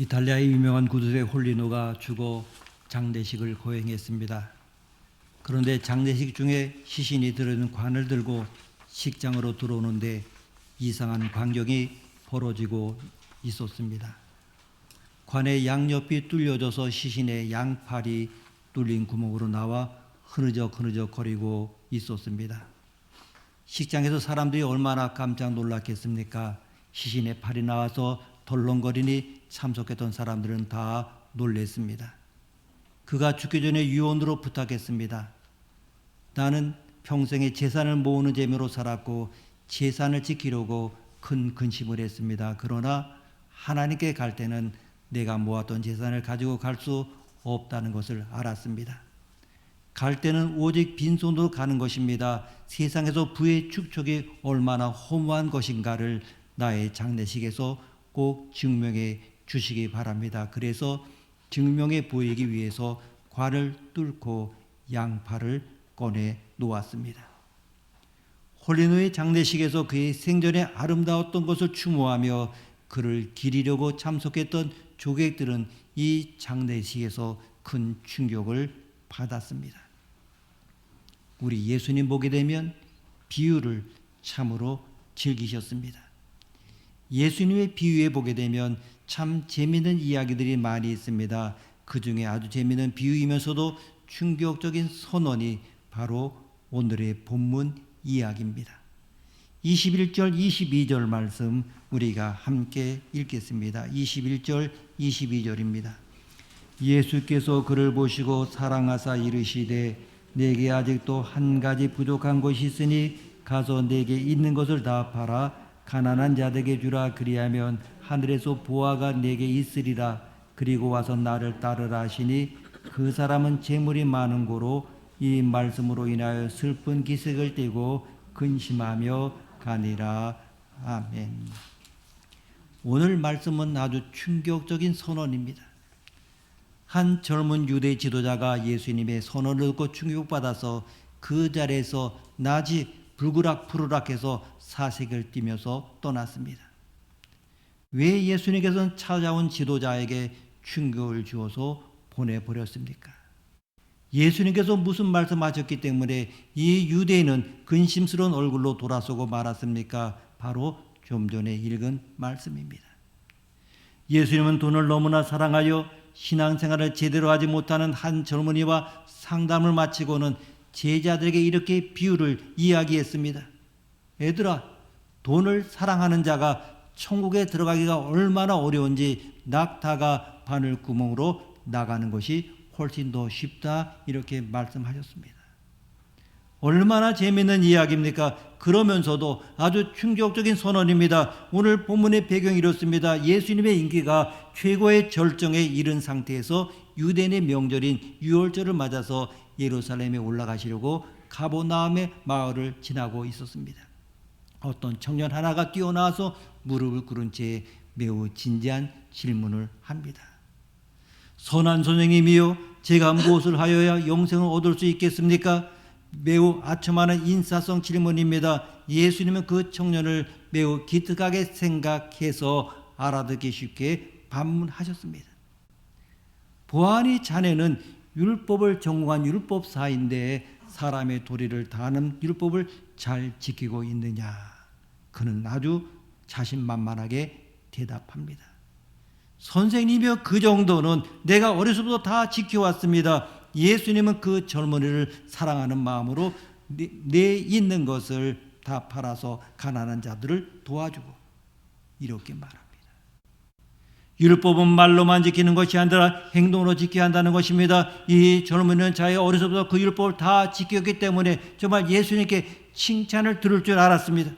이탈리아의 유명한 구두쇠 홀리노가 죽어 장례식을 거행했습니다. 그런데 장례식 중에 시신이 들어있는 관을 들고 식장으로 들어오는데 이상한 광경이 벌어지고 있었습니다. 관의 양옆이 뚫려져서 시신의 양팔이 뚫린 구멍으로 나와 흐느적 흐느적 거리고 있었습니다. 식장에서 사람들이 얼마나 깜짝 놀랐겠습니까? 시신의 팔이 나와서 덜렁거리니 참석했던 사람들은 다 놀랬습니다. 그가 죽기 전에 유언으로 부탁했습니다. 나는 평생에 재산을 모으는 재미로 살았고 재산을 지키려고 큰 근심을 했습니다. 그러나 하나님께 갈 때는 내가 모았던 재산을 가지고 갈 수 없다는 것을 알았습니다. 갈 때는 오직 빈손으로 가는 것입니다. 세상에서 부의 축적이 얼마나 허무한 것인가를 나의 장례식에서 꼭 증명해 주시기 바랍니다. 그래서 증명해 보이기 위해서 관을 뚫고 양팔을 꺼내 놓았습니다. 홀리노의 장례식에서 그의 생전에 아름다웠던 것을 추모하며 그를 기리려고 참석했던 조객들은 이 장례식에서 큰 충격을 받았습니다. 우리 예수님 보게 되면 비유를 참으로 즐기셨습니다. 예수님의 비유에 보게 되면 참 재미있는 이야기들이 많이 있습니다. 그 중에 아주 재미있는 비유이면서도 충격적인 선언이 바로 오늘의 본문 이야기입니다. 21절 22절 말씀 우리가 함께 읽겠습니다. 21절 22절입니다. 예수께서 그를 보시고 사랑하사 이르시되 내게 아직도 한 가지 부족한 것이 있으니 가서 내게 있는 것을 다 팔아 가난한 자들에게 주라 그리하면 하늘에서 보아가 내게 있으리라 그리고 와서 나를 따르라 하시니 그 사람은 재물이 많은 고로 이 말씀으로 인하여 슬픈 기색을 띠고 근심하며 가니라 아멘. 오늘 말씀은 아주 충격적인 선언입니다. 한 젊은 유대 지도자가 예수님의 선언을 듣고 충격받아서 그 자리에서 낮이 불그락 푸르락해서 사색을 띠면서 떠났습니다. 왜 예수님께서는 찾아온 지도자에게 충격을 주어서 보내버렸습니까? 예수님께서 무슨 말씀하셨기 때문에 이 유대인은 근심스러운 얼굴로 돌아서고 말았습니까? 바로 좀 전에 읽은 말씀입니다. 예수님은 돈을 너무나 사랑하여 신앙생활을 제대로 하지 못하는 한 젊은이와 상담을 마치고는 제자들에게 이렇게 비유를 이야기했습니다. 얘들아, 돈을 사랑하는 자가 천국에 들어가기가 얼마나 어려운지 낙타가 바늘 구멍으로 나가는 것이 훨씬 더 쉽다 이렇게 말씀하셨습니다. 얼마나 재미있는 이야기입니까? 그러면서도 아주 충격적인 선언입니다. 오늘 본문의 배경이 이렇습니다. 예수님의 인기가 최고의 절정에 이른 상태에서 유대인의 명절인 유월절을 맞아서 예루살렘에 올라가시려고 가보나움의 마을을 지나고 있었습니다. 어떤 청년 하나가 뛰어나와서 무릎을 꿇은 채 매우 진지한 질문을 합니다. 선한 선생님이요, 제가 무엇을 하여야 영생을 얻을 수 있겠습니까? 매우 아첨하는 인사성 질문입니다. 예수님은 그 청년을 매우 기특하게 생각해서 알아듣기 쉽게 반문하셨습니다. 보아니 자네는 율법을 전공한 율법사인데 사람의 도리를 다하는 율법을 잘 지키고 있느냐? 그는 아주 자신만만하게 대답합니다. 선생님이여 그 정도는 내가 어려서부터 다 지켜왔습니다. 예수님은 그 젊은이를 사랑하는 마음으로 내, 내 있는 것을 다 팔아서 가난한 자들을 도와주고 이렇게 말합니다. 율법은 말로만 지키는 것이 아니라 행동으로 지켜야 한다는 것입니다. 이 젊은이는 자기 어려서부터 그 율법을 다 지켰기 때문에 정말 예수님께 칭찬을 들을 줄 알았습니다.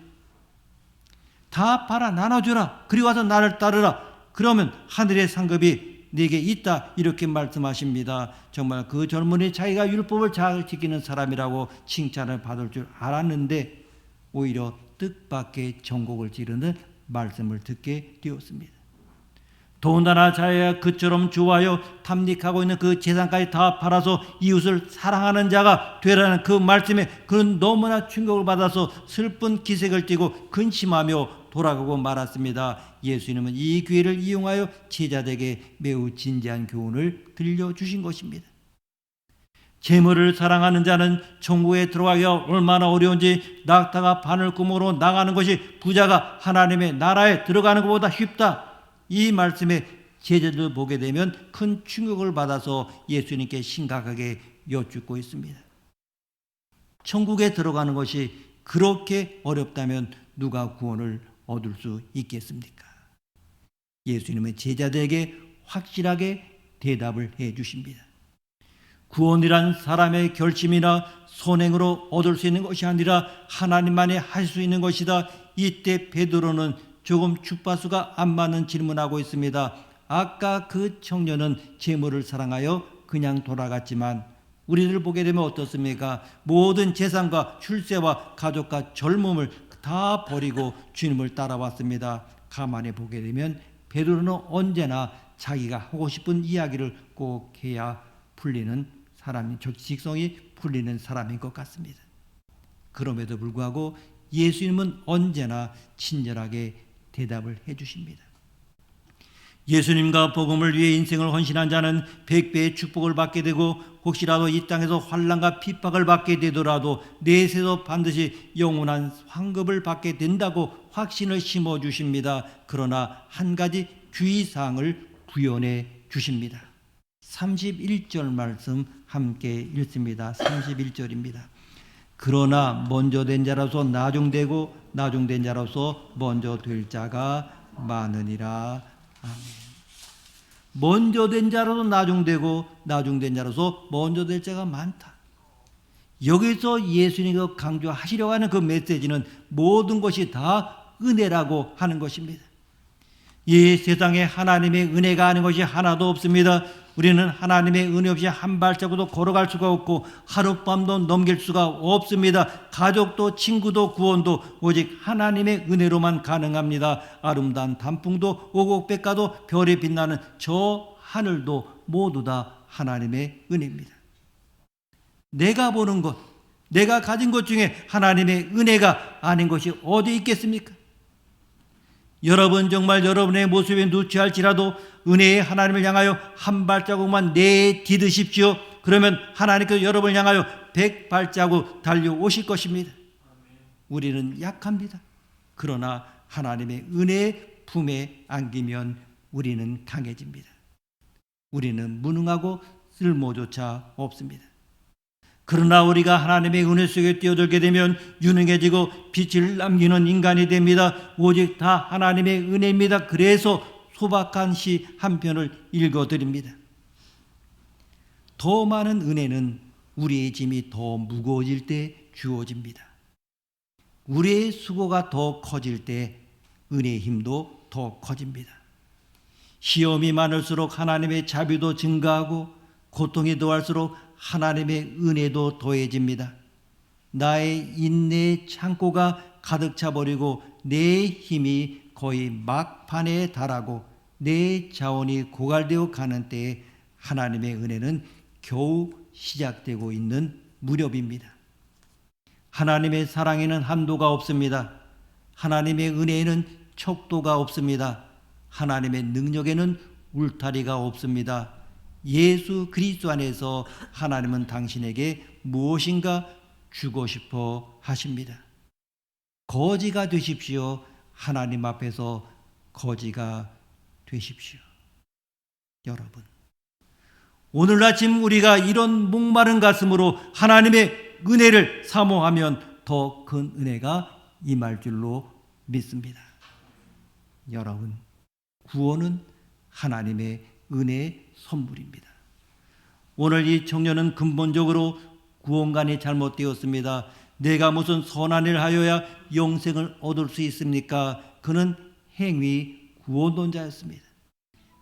다 팔아 나눠주라. 그리고 와서 나를 따르라. 그러면 하늘의 상급이 네게 있다 이렇게 말씀하십니다. 정말 그 젊은이 자기가 율법을 잘 지키는 사람이라고 칭찬을 받을 줄 알았는데 오히려 뜻밖의 전곡을 지르는 말씀을 듣게 되었습니다. 더군다나 자기가 그처럼 좋아요 탐닉하고 있는 그 재산까지 다 팔아서 이웃을 사랑하는 자가 되라는 그 말씀에 그는 너무나 충격을 받아서 슬픈 기색을 띠고 근심하며 돌아가고 말았습니다. 예수님은 이 기회를 이용하여 제자들에게 매우 진지한 교훈을 들려주신 것입니다. 재물을 사랑하는 자는 천국에 들어가기가 얼마나 어려운지 낙타가 바늘 구멍으로 나가는 것이 부자가 하나님의 나라에 들어가는 것보다 쉽다. 이 말씀에 제자들 보게 되면 큰 충격을 받아서 예수님께 심각하게 여쭙고 있습니다. 천국에 들어가는 것이 그렇게 어렵다면 누가 구원을 얻을 수 있겠습니까? 예수님은 제자들에게 확실하게 대답을 해 주십니다. 구원이란 사람의 결심이나 선행으로 얻을 수 있는 것이 아니라 하나님만이 할 수 있는 것이다. 이때 베드로는 조금 주파수가 안 맞는 질문하고 있습니다. 아까 그 청년은 재물을 사랑하여 그냥 돌아갔지만 우리를 보게 되면 어떻습니까? 모든 재산과 출세와 가족과 젊음을 다 버리고 주님을 따라왔습니다. 가만히 보게 되면 베드로는 언제나 자기가 하고 싶은 이야기를 꼭 해야 풀리는 사람이 직성이 풀리는 사람인 것 같습니다. 그럼에도 불구하고 예수님은 언제나 친절하게 대답을 해 주십니다. 예수님과 복음을 위해 인생을 헌신한 자는 백배의 축복을 받게 되고 혹시라도 이 땅에서 환란과 핍박을 받게 되더라도 내세도 반드시 영원한 황급을 받게 된다고 확신을 심어 주십니다. 그러나 한 가지 주의사항을 구현해 주십니다. 31절 말씀 함께 읽습니다. 31절입니다. 그러나 먼저 된 자로서 나중되고 나중된 자로서 먼저 될 자가 많으니라. 아멘. 먼저 된 자로서 나중되고 나중된 자로서 먼저 될 자가 많다. 여기서 예수님이 강조하시려고 하는 그 메시지는 모든 것이 다 은혜라고 하는 것입니다. 이 세상에 하나님의 은혜가 아닌 것이 하나도 없습니다. 우리는 하나님의 은혜 없이 한 발자국도 걸어갈 수가 없고 하룻밤도 넘길 수가 없습니다. 가족도 친구도 구원도 오직 하나님의 은혜로만 가능합니다. 아름다운 단풍도 오곡백가도 별이 빛나는 저 하늘도 모두 다 하나님의 은혜입니다. 내가 보는 것, 내가 가진 것 중에 하나님의 은혜가 아닌 것이 어디 있겠습니까? 여러분 정말 여러분의 모습에 누치할지라도 은혜의 하나님을 향하여 한 발자국만 내디드십시오. 그러면 하나님께서 여러분을 향하여 백 발자국 달려오실 것입니다. 우리는 약합니다. 그러나 하나님의 은혜의 품에 안기면 우리는 강해집니다. 우리는 무능하고 쓸모조차 없습니다. 그러나 우리가 하나님의 은혜 속에 뛰어들게 되면 유능해지고 빛을 남기는 인간이 됩니다. 오직 다 하나님의 은혜입니다. 그래서 소박한 시 한 편을 읽어 드립니다. 더 많은 은혜는 우리의 짐이 더 무거워질 때 주어집니다. 우리의 수고가 더 커질 때 은혜의 힘도 더 커집니다. 시험이 많을수록 하나님의 자비도 증가하고 고통이 더할수록 하나님의 은혜도 더해집니다. 나의 인내의 창고가 가득 차버리고 내 힘이 거의 막판에 달하고 내 자원이 고갈되어 가는 때에 하나님의 은혜는 겨우 시작되고 있는 무렵입니다. 하나님의 사랑에는 한도가 없습니다. 하나님의 은혜에는 척도가 없습니다. 하나님의 능력에는 울타리가 없습니다. 예수 그리스도 안에서 하나님은 당신에게 무엇인가 주고 싶어 하십니다. 거지가 되십시오. 하나님 앞에서 거지가 되십시오. 여러분. 오늘 아침 우리가 이런 목마른 가슴으로 하나님의 은혜를 사모하면 더 큰 은혜가 임할 줄로 믿습니다. 여러분, 구원은 하나님의 은혜의 선물입니다. 오늘 이 청년은 근본적으로 구원관이 잘못되었습니다. 내가 무슨 선한 일을 하여야 영생을 얻을 수 있습니까? 그는 행위 구원론자였습니다.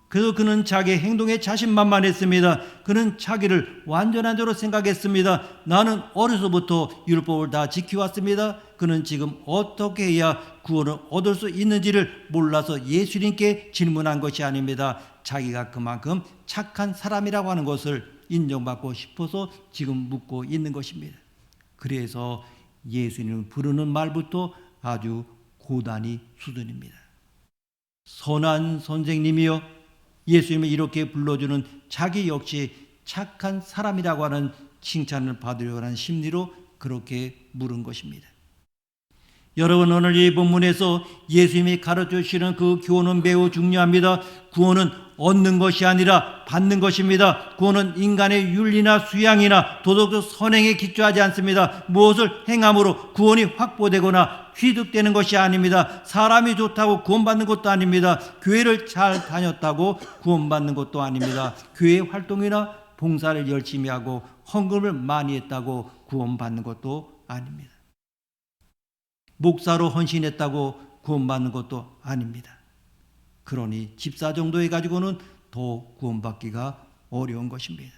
그래서 그는 자기 행동에 자신만만했습니다. 그는 자기를 완전한 자로 생각했습니다. 나는 어려서부터 율법을 다 지켜왔습니다. 그는 지금 어떻게 해야 구원을 얻을 수 있는지를 몰라서 예수님께 질문한 것이 아닙니다. 자기가 그만큼 착한 사람이라고 하는 것을 인정받고 싶어서 지금 묻고 있는 것입니다. 그래서 예수님을 부르는 말부터 아주 고단위 수준입니다. 선한 선생님이여 예수님을 이렇게 불러주는 자기 역시 착한 사람이라고 하는 칭찬을 받으려고 하는 심리로 그렇게 물은 것입니다. 여러분 오늘 이 본문에서 예수님이 가르쳐 주시는 그 교훈은 매우 중요합니다. 구원은 얻는 것이 아니라 받는 것입니다. 구원은 인간의 윤리나 수양이나 도덕적 선행에 기초하지 않습니다. 무엇을 행함으로 구원이 확보되거나 취득되는 것이 아닙니다. 사람이 좋다고 구원받는 것도 아닙니다. 교회를 잘 다녔다고 구원받는 것도 아닙니다. 교회 활동이나 봉사를 열심히 하고 헌금을 많이 했다고 구원받는 것도 아닙니다. 목사로 헌신했다고 구원받는 것도 아닙니다. 그러니 집사 정도 해가지고는 더 구원받기가 어려운 것입니다.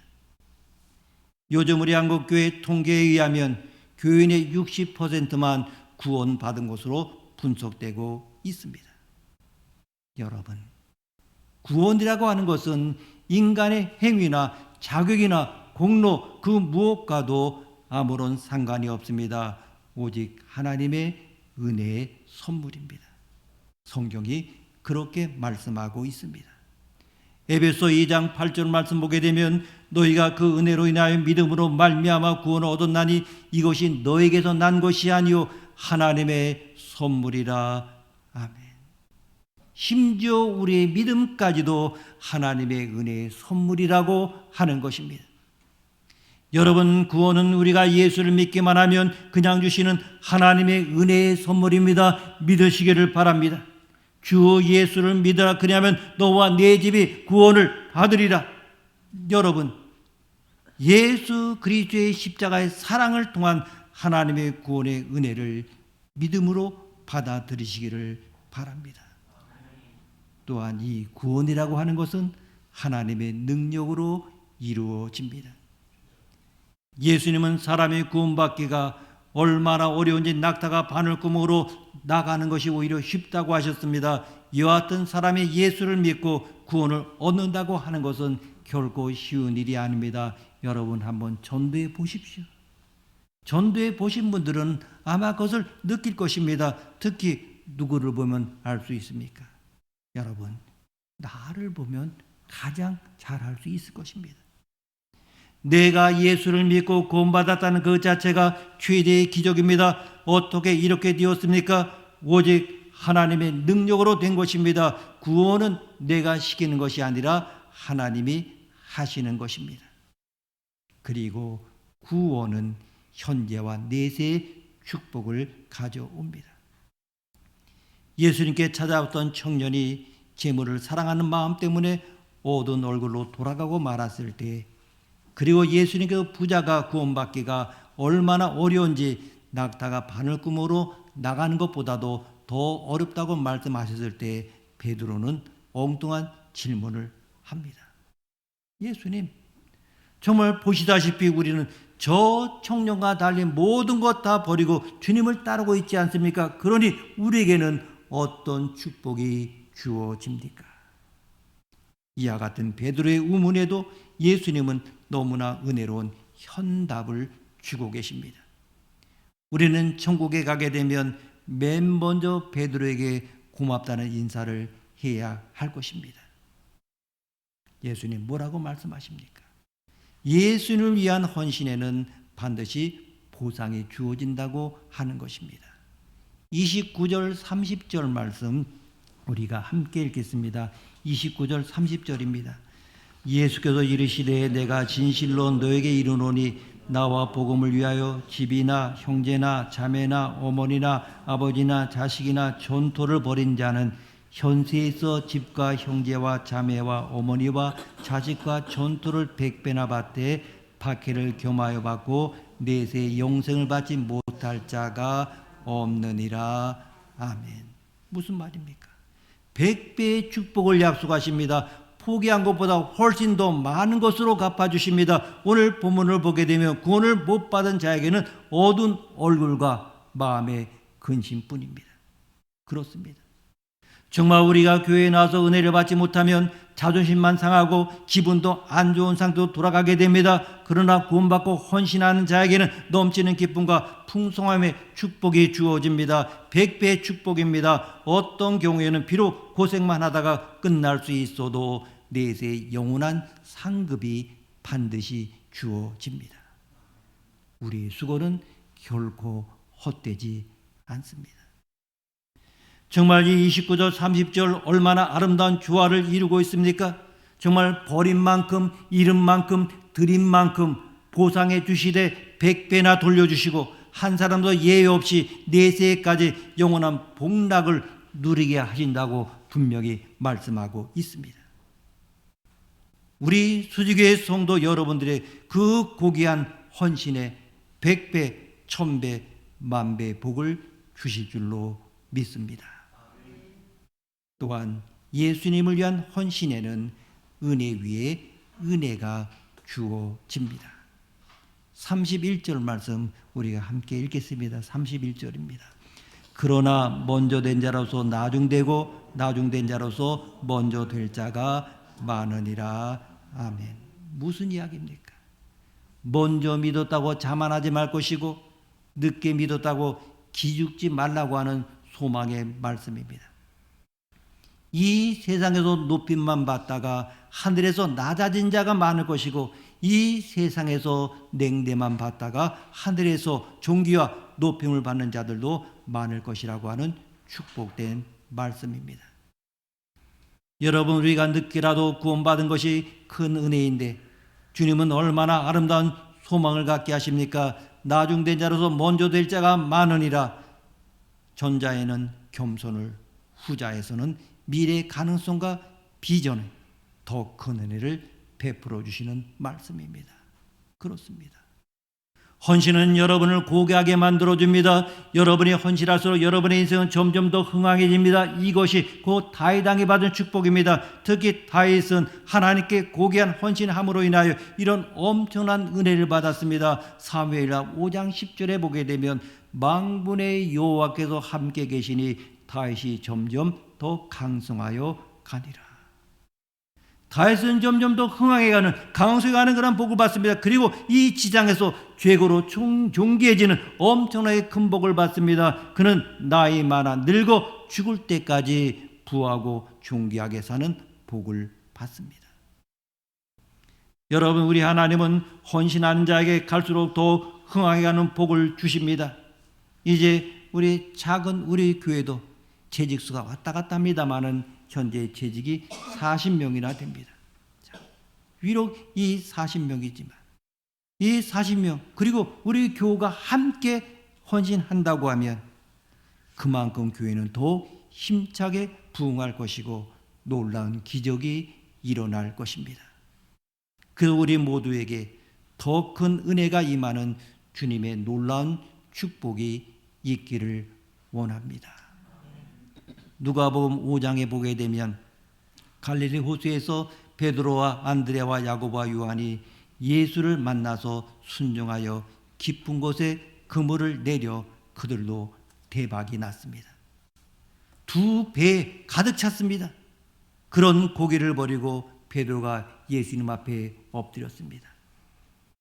요즘 우리 한국교회 통계에 의하면 교인의 60%만 구원받은 것으로 분석되고 있습니다. 여러분, 구원이라고 하는 것은 인간의 행위나 자격이나 공로 그 무엇과도 아무런 상관이 없습니다. 오직 하나님의 은혜의 선물입니다. 성경이 그렇게 말씀하고 있습니다. 에베소 2장 8절 말씀 보게 되면 너희가 그 은혜로 인하여 믿음으로 말미암아 구원을 얻었나니 이것이 너에게서 난 것이 아니요 하나님의 선물이라 아멘. 심지어 우리의 믿음까지도 하나님의 은혜의 선물이라고 하는 것입니다. 여러분 구원은 우리가 예수를 믿기만 하면 그냥 주시는 하나님의 은혜의 선물입니다. 믿으시기를 바랍니다. 주 예수를 믿으라 그냐면 너와 네 집이 구원을 받으리라. 여러분 예수 그리스도의 십자가의 사랑을 통한 하나님의 구원의 은혜를 믿음으로 받아들이시기를 바랍니다. 또한 이 구원이라고 하는 것은 하나님의 능력으로 이루어집니다. 예수님은 사람이 구원받기가 얼마나 어려운지 낙타가 바늘구멍으로 나가는 것이 오히려 쉽다고 하셨습니다. 이와 같은 사람이 예수를 믿고 구원을 얻는다고 하는 것은 결코 쉬운 일이 아닙니다. 여러분 한번 전도해 보십시오. 전도해 보신 분들은 아마 그것을 느낄 것입니다. 특히 누구를 보면 알 수 있습니까? 여러분, 나를 보면 가장 잘할 수 있을 것입니다. 내가 예수를 믿고 구원받았다는 그 자체가 최대의 기적입니다. 어떻게 이렇게 되었습니까? 오직 하나님의 능력으로 된 것입니다. 구원은 내가 시키는 것이 아니라 하나님이 하시는 것입니다. 그리고 구원은 현재와 내세의 축복을 가져옵니다. 예수님께 찾아왔던 청년이 재물을 사랑하는 마음 때문에 어두운 얼굴로 돌아가고 말았을 때 그리고 예수님 그 부자가 구원받기가 얼마나 어려운지 낙타가 바늘구멍으로 나가는 것보다도 더 어렵다고 말씀하셨을 때 베드로는 엉뚱한 질문을 합니다. 예수님, 정말 보시다시피 우리는 저 청년과 달리 모든 것 다 버리고 주님을 따르고 있지 않습니까? 그러니 우리에게는 어떤 축복이 주어집니까? 이와 같은 베드로의 우문에도 예수님은 너무나 은혜로운 현답을 주고 계십니다. 우리는 천국에 가게 되면 맨 먼저 베드로에게 고맙다는 인사를 해야 할 것입니다. 예수님 뭐라고 말씀하십니까? 예수님을 위한 헌신에는 반드시 보상이 주어진다고 하는 것입니다. 29절 30절 말씀 우리가 함께 읽겠습니다. 29절 30절입니다. 예수께서 이르시되 내가 진실로 너에게 이르노니 나와 복음을 위하여 집이나 형제나 자매나 어머니나 아버지나 자식이나 전토를 벌인 자는 현세에서 집과 형제와 자매와 어머니와 자식과 전토를 백배나 받되 박해를 겸하여 받고 내세 영생을 받지 못할 자가 없느니라 아멘. 무슨 말입니까? 백배의 축복을 약속하십니다. 포기한 것보다 훨씬 더 많은 것으로 갚아주십니다. 오늘 본문을 보게 되면 구원을 못 받은 자에게는 어두운 얼굴과 마음의 근심뿐입니다. 그렇습니다. 정말 우리가 교회에 나와서 은혜를 받지 못하면 자존심만 상하고 기분도 안 좋은 상태로 돌아가게 됩니다. 그러나 구원받고 헌신하는 자에게는 넘치는 기쁨과 풍성함의 축복이 주어집니다. 백배의 축복입니다. 어떤 경우에는 비록 고생만 하다가 끝날 수 있어도 내세 영원한 상급이 반드시 주어집니다. 우리 수고는 결코 헛되지 않습니다. 정말 이 29절 30절 얼마나 아름다운 조화를 이루고 있습니까? 정말 버린 만큼 잃은 만큼 드린 만큼 보상해 주시되 백배나 돌려주시고 한 사람도 예외 없이 내세까지 영원한 복락을 누리게 하신다고 분명히 말씀하고 있습니다. 우리 수지교회 성도 여러분들의 그 고귀한 헌신에 백배, 천배, 만배 복을 주실 줄로 믿습니다. 또한 예수님을 위한 헌신에는 은혜 위에 은혜가 주어집니다. 31절 말씀 우리가 함께 읽겠습니다. 31절입니다. 그러나 먼저 된 자로서 나중되고 나중된 자로서 먼저 될 자가 많으니라. 아멘. 무슨 이야기입니까? 먼저 믿었다고 자만하지 말 것이고 늦게 믿었다고 기죽지 말라고 하는 소망의 말씀입니다. 이 세상에서 높임만 받다가 하늘에서 낮아진 자가 많을 것이고 이 세상에서 냉대만 받다가 하늘에서 존귀와 높임을 받는 자들도 많을 것이라고 하는 축복된 말씀입니다. 여러분 우리가 늦게라도 구원받은 것이 큰 은혜인데 주님은 얼마나 아름다운 소망을 갖게 하십니까? 나중된 자로서 먼저 될 자가 많으니라 전자에는 겸손을 후자에서는 미래의 가능성과 비전을 더큰 은혜를 베풀어 주시는 말씀입니다. 그렇습니다. 헌신은 여러분을 고귀하게 만들어 줍니다. 여러분이 헌신할수록 여러분의 인생은 점점 더 흥황해집니다. 이것이 곧 다윗당이 받은 축복입니다. 특히 다윗은 하나님께 고귀한 헌신함으로 인하여 이런 엄청난 은혜를 받았습니다. 사무엘하 5장 10절에 보게 되면 망분의 여호와께서 함께 계시니 다윗이 점점 더 강성하여 가니라. 다윗은 점점 더 흥황해가는 강성해가는 그런 복을 받습니다. 그리고 이 지장에서 죄고로 종, 존귀해지는 엄청나게 큰 복을 받습니다. 그는 나이 많아 늙어 죽을 때까지 부하고 존귀하게 사는 복을 받습니다. 여러분 우리 하나님은 헌신하는 자에게 갈수록 더 흥황해가는 복을 주십니다. 이제 우리 작은 우리 교회도 재직수가 왔다 갔다 합니다만은 현재 재직이 40명이나 됩니다. 자, 비록 이 40명이지만 이 40명 그리고 우리 교우가 함께 헌신한다고 하면 그만큼 교회는 더 힘차게 부흥할 것이고 놀라운 기적이 일어날 것입니다. 그 우리 모두에게 더 큰 은혜가 임하는 주님의 놀라운 축복이 있기를 원합니다. 누가복음 5장에 보게 되면 갈릴리 호수에서 베드로와 안드레와 야고보와 요한이 예수를 만나서 순종하여 깊은 곳에 그물을 내려 그들도 대박이 났습니다. 두 배 가득 찼습니다. 그런 고기를 버리고 베드로가 예수님 앞에 엎드렸습니다.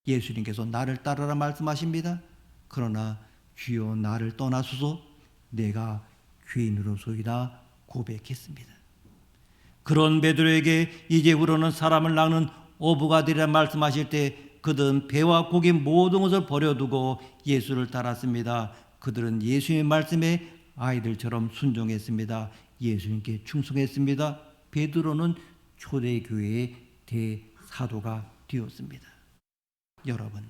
예수님께서 나를 따르라 말씀하십니다. 그러나 주여 나를 떠나소서 내가 죄인으로소이다 고백했습니다. 그런 베드로에게 이제부로는 사람을 낚는 어부가 되리라 말씀하실 때 그들은 배와 고기 모든 것을 버려두고 예수를 따랐습니다. 그들은 예수님의 말씀에 아이들처럼 순종했습니다. 예수님께 충성했습니다. 베드로는 초대교회의 대사도가 되었습니다. 여러분,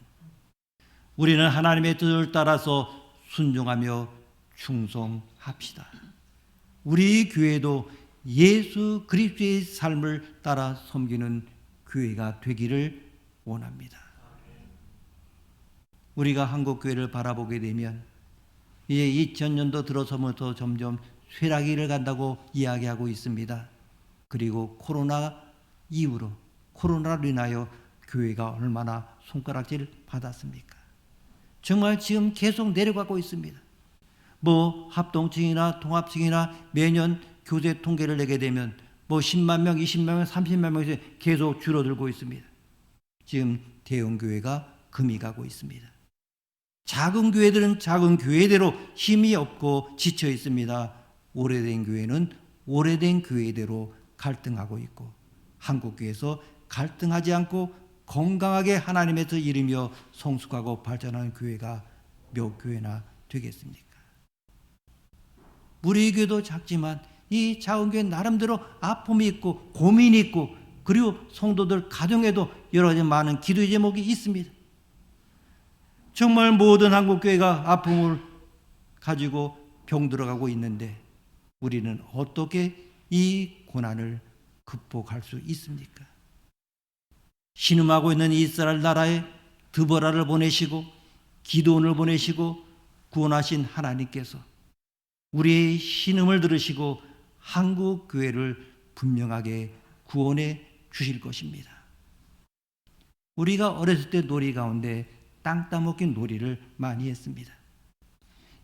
우리는 하나님의 뜻을 따라서 순종하며 충성 합시다. 우리 교회도 예수 그리스도의 삶을 따라 섬기는 교회가 되기를 원합니다. 우리가 한국 교회를 바라보게 되면 이제 2000년도 들어서부터 점점 쇠락기를 간다고 이야기하고 있습니다. 그리고 코로나 이후로 코로나로 인하여 교회가 얼마나 손가락질 받았습니까? 정말 지금 계속 내려가고 있습니다. 뭐 합동층이나 통합층이나 매년 교재 통계를 내게 되면 뭐 10만 명, 20만 명, 30만 명에서 계속 줄어들고 있습니다. 지금 대형 교회가 금이 가고 있습니다. 작은 교회들은 작은 교회대로 힘이 없고 지쳐 있습니다. 오래된 교회는 오래된 교회대로 갈등하고 있고 한국 교회에서 갈등하지 않고 건강하게 하나님에서 이르며 성숙하고 발전하는 교회가 몇 교회나 되겠습니까? 우리 교회도 작지만 이 작은 교회 나름대로 아픔이 있고 고민이 있고 그리고 성도들 가정에도 여러 가지 많은 기도 제목이 있습니다. 정말 모든 한국 교회가 아픔을 가지고 병들어가고 있는데 우리는 어떻게 이 고난을 극복할 수 있습니까? 신음하고 있는 이스라엘 나라에 드보라를 보내시고 기도원을 보내시고 구원하신 하나님께서 우리의 신음을 들으시고 한국 교회를 분명하게 구원해 주실 것입니다. 우리가 어렸을 때 놀이 가운데 땅 따먹기 놀이를 많이 했습니다.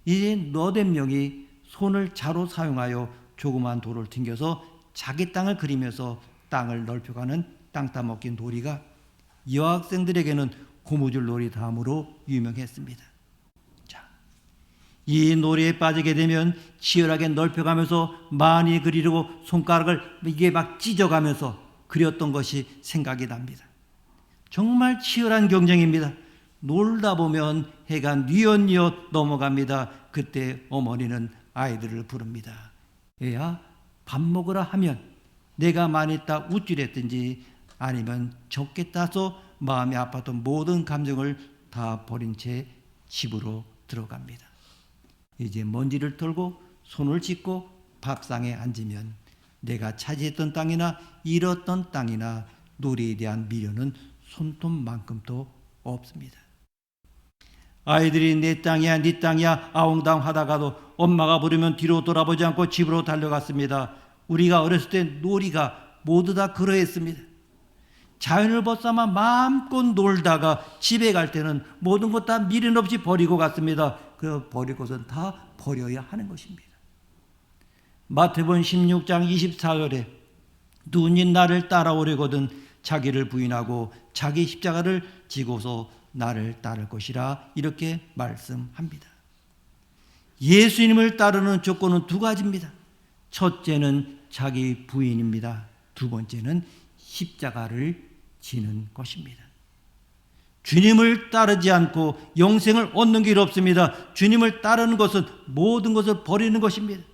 이제 너댓 명이 손을 자로 사용하여 조그만 돌을 튕겨서 자기 땅을 그리면서 땅을 넓혀가는 땅 따먹기 놀이가 여학생들에게는 고무줄 놀이 다음으로 유명했습니다. 자, 이 놀이에 빠지게 되면 치열하게 넓혀가면서 많이 그리려고 손가락을 이게 막 찢어가면서 그렸던 것이 생각이 납니다. 정말 치열한 경쟁입니다. 놀다 보면 해가 뉘엿뉘엿 넘어갑니다. 그때 어머니는 아이들을 부릅니다. 얘야 밥 먹으라 하면 내가 많이 따 우쭐했든지 아니면 적게 따서 마음이 아팠던 모든 감정을 다 버린 채 집으로 들어갑니다. 이제 먼지를 털고 손을 씻고 밥상에 앉으면 내가 차지했던 땅이나 잃었던 땅이나 놀이에 대한 미련은 손톱만큼도 없습니다. 아이들이 내 땅이야 네 땅이야 아웅다웅 하다가도 엄마가 부르면 뒤로 돌아보지 않고 집으로 달려갔습니다. 우리가 어렸을 때 놀이가 모두 다 그러했습니다. 자연을 벗삼아 마음껏 놀다가 집에 갈 때는 모든 것 다 미련 없이 버리고 갔습니다. 그 버릴 것은 다 버려야 하는 것입니다. 마태복음 16장 24절에 누군지 나를 따라오려거든 자기를 부인하고 자기 십자가를 지고서 나를 따를 것이라 이렇게 말씀합니다. 예수님을 따르는 조건은 두 가지입니다. 첫째는 자기 부인입니다. 두 번째는 십자가를 지는 것입니다. 주님을 따르지 않고 영생을 얻는 길 없습니다. 주님을 따르는 것은 모든 것을 버리는 것입니다.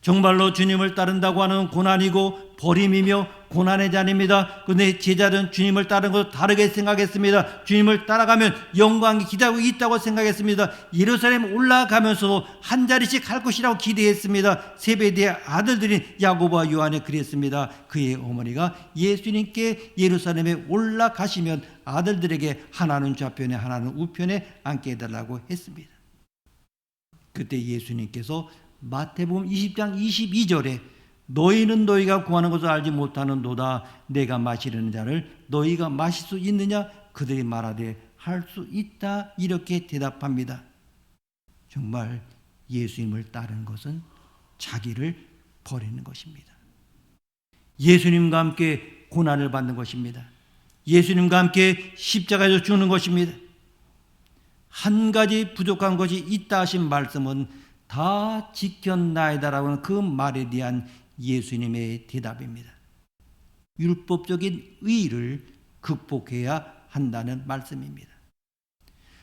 정말로 주님을 따른다고 하는 고난이고 버림이며 고난의 잔입니다. 그런데 제자들은 주님을 따르는 것을 다르게 생각했습니다. 주님을 따라가면 영광이 기다리고 있다고 생각했습니다. 예루살렘 올라가면서도 한 자리씩 할 것이라고 기대했습니다. 세베대의 아들들인 야고보와 요한이 그랬습니다. 그의 어머니가 예수님께 예루살렘에 올라가시면 아들들에게 하나는 좌편에 하나는 우편에 앉게 해달라고 했습니다. 그때 예수님께서 마태복음 20장 22절에 너희는 너희가 구하는 것을 알지 못하는 도다 내가 마시려는 자를 너희가 마실 수 있느냐 그들이 말하되 할 수 있다 이렇게 대답합니다. 정말 예수님을 따르는 것은 자기를 버리는 것입니다. 예수님과 함께 고난을 받는 것입니다. 예수님과 함께 십자가에서 죽는 것입니다. 한 가지 부족한 것이 있다 하신 말씀은 다 지켰나이다라고 하는 그 말에 대한 예수님의 대답입니다. 율법적인 의를 극복해야 한다는 말씀입니다.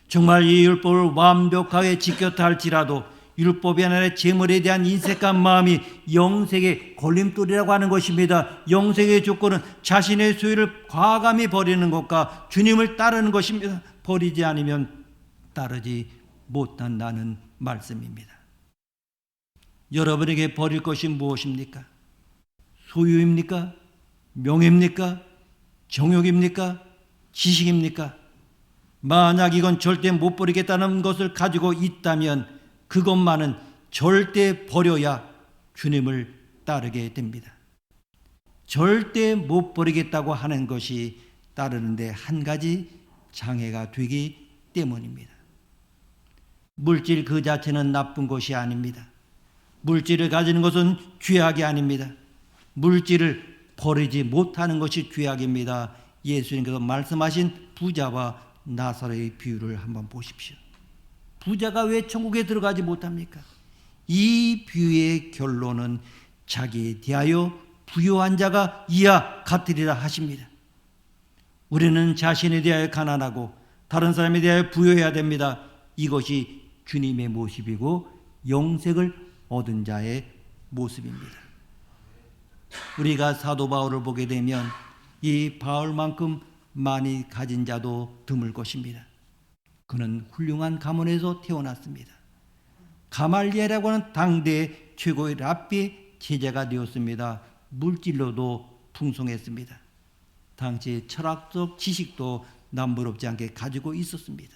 정말 이 율법을 완벽하게 지켰다 할지라도 율법이 아니라 재물에 대한 인색한 마음이 영생의 걸림돌이라고 하는 것입니다. 영생의 조건은 자신의 소유를 과감히 버리는 것과 주님을 따르는 것입니다. 버리지 않으면 따르지 못한다는 말씀입니다. 여러분에게 버릴 것이 무엇입니까? 소유입니까? 명예입니까? 정욕입니까? 지식입니까? 만약 이건 절대 못 버리겠다는 것을 가지고 있다면 그것만은 절대 버려야 주님을 따르게 됩니다. 절대 못 버리겠다고 하는 것이 따르는데 한 가지 장애가 되기 때문입니다. 물질 그 자체는 나쁜 것이 아닙니다. 물질을 가지는 것은 죄악이 아닙니다. 물질을 버리지 못하는 것이 죄악입니다. 예수님께서 말씀하신 부자와 나사로의 비유를 한번 보십시오. 부자가 왜 천국에 들어가지 못합니까? 이 비유의 결론은 자기에 대하여 부유한 자가 이와 같으리라 하십니다. 우리는 자신에 대하여 가난하고 다른 사람에 대하여 부여해야 됩니다. 이것이 주님의 모습이고 영생을 얻은 자의 모습입니다. 우리가 사도 바울을 보게 되면 이 바울만큼 많이 가진 자도 드물 것입니다. 그는 훌륭한 가문에서 태어났습니다. 가말리엘이라고 하는 당대 최고의 랍비의 제자가 되었습니다. 물질로도 풍성했습니다. 당시 철학적 지식도 남부럽지 않게 가지고 있었습니다.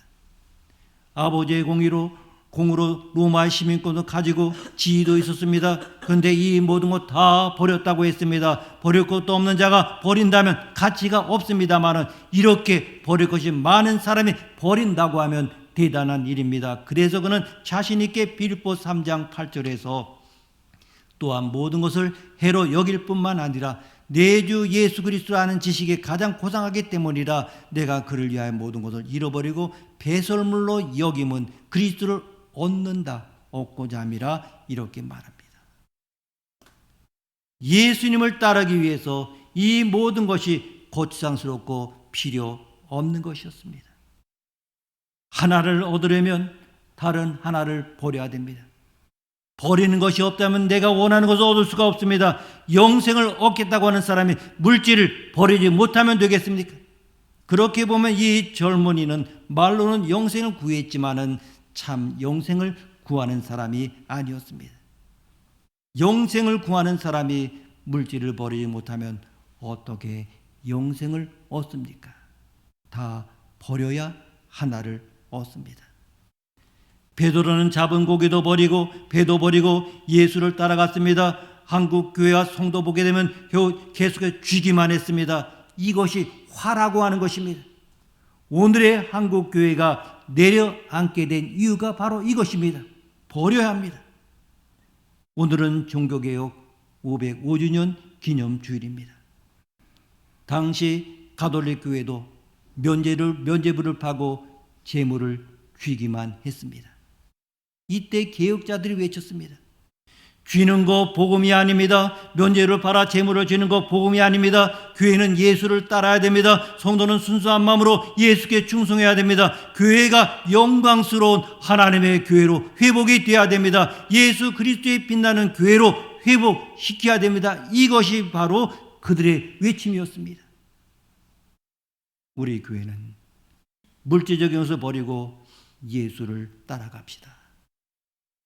아버지의 공의로 공으로 로마 시민권도 가지고 지위도 있었습니다. 그런데 이 모든 것 다 버렸다고 했습니다. 버릴 것도 없는 자가 버린다면 가치가 없습니다만은 이렇게 버릴 것이 많은 사람이 버린다고 하면 대단한 일입니다. 그래서 그는 자신 있게 빌보 3장 8절에서 또한 모든 것을 해로 여길 뿐만 아니라 내주 예수 그리스도라는 지식에 가장 고상하기 때문이라 내가 그를 위하여 모든 것을 잃어버리고 배설물로 여김은 그리스도를 얻는다 얻고자 함이라 이렇게 말합니다. 예수님을 따르기 위해서 이 모든 것이 고치상스럽고 필요 없는 것이었습니다. 하나를 얻으려면 다른 하나를 버려야 됩니다. 버리는 것이 없다면 내가 원하는 것을 얻을 수가 없습니다. 영생을 얻겠다고 하는 사람이 물질을 버리지 못하면 되겠습니까? 그렇게 보면 이 젊은이는 말로는 영생을 구했지만은 참 영생을 구하는 사람이 아니었습니다. 영생을 구하는 사람이 물질을 버리지 못하면 어떻게 영생을 얻습니까? 다 버려야 하나를 얻습니다. 베드로는 잡은 고기도 버리고 배도 버리고 예수를 따라갔습니다. 한국 교회와 성도 보게 되면 계속해서 쥐기만 했습니다. 이것이 화라고 하는 것입니다. 오늘의 한국 교회가 내려앉게 된 이유가 바로 이것입니다. 버려야 합니다. 오늘은 종교개혁 505주년 기념 주일입니다. 당시 가톨릭 교회도 면제를 면제부를 파고 재물을 쥐기만 했습니다. 이때 개혁자들이 외쳤습니다. 쥐는 거 복음이 아닙니다. 면제를 팔아 재물을 쥐는 거 복음이 아닙니다. 교회는 예수를 따라야 됩니다. 성도는 순수한 마음으로 예수께 충성해야 됩니다. 교회가 영광스러운 하나님의 교회로 회복이 되어야 됩니다. 예수 그리스도의 빛나는 교회로 회복시켜야 됩니다. 이것이 바로 그들의 외침이었습니다. 우리 교회는 물질적인 것을 버리고 예수를 따라갑시다.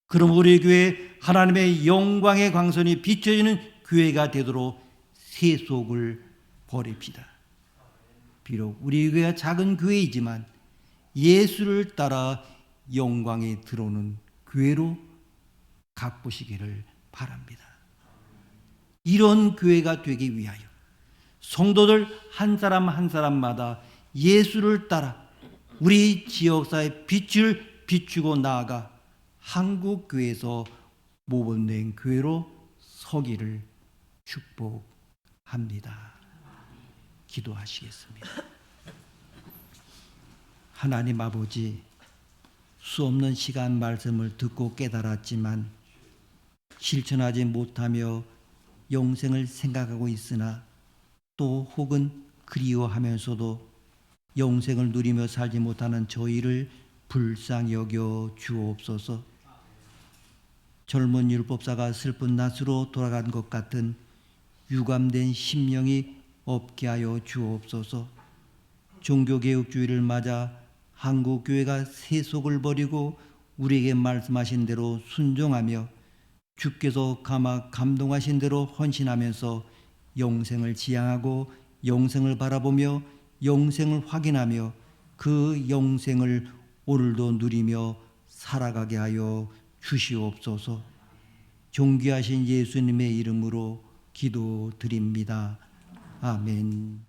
그럼 우리 교회 하나님의 영광의 광선이 비춰지는 교회가 되도록 세속을 버립시다. 비록 우리 교회가 작은 교회이지만 예수를 따라 영광에 들어오는 교회로 가꾸시기를 바랍니다. 이런 교회가 되기 위하여 성도들 한 사람 한 사람마다 예수를 따라 우리 지역사의 빛을 비추고 나아가 한국 교회에서 모범된 교회로 서기를 축복합니다. 기도하시겠습니다. 하나님 아버지 수 없는 시간 말씀을 듣고 깨달았지만 실천하지 못하며 영생을 생각하고 있으나 또 혹은 그리워하면서도 영생을 누리며 살지 못하는 저희를 불쌍히 여겨 주옵소서. 젊은 율법사가 슬픈 낫으로 돌아간 것 같은 유감된 심령이 없게 하여 주옵소서. 종교개혁주의를 맞아 한국 교회가 세속을 버리고 우리에게 말씀하신 대로 순종하며 주께서 감화 감동하신 대로 헌신하면서 영생을 지향하고 영생을 바라보며 영생을 확인하며 그 영생을 오늘도 누리며 살아가게 하여 주시옵소서. 존귀하신 예수님의 이름으로 기도드립니다. 아멘.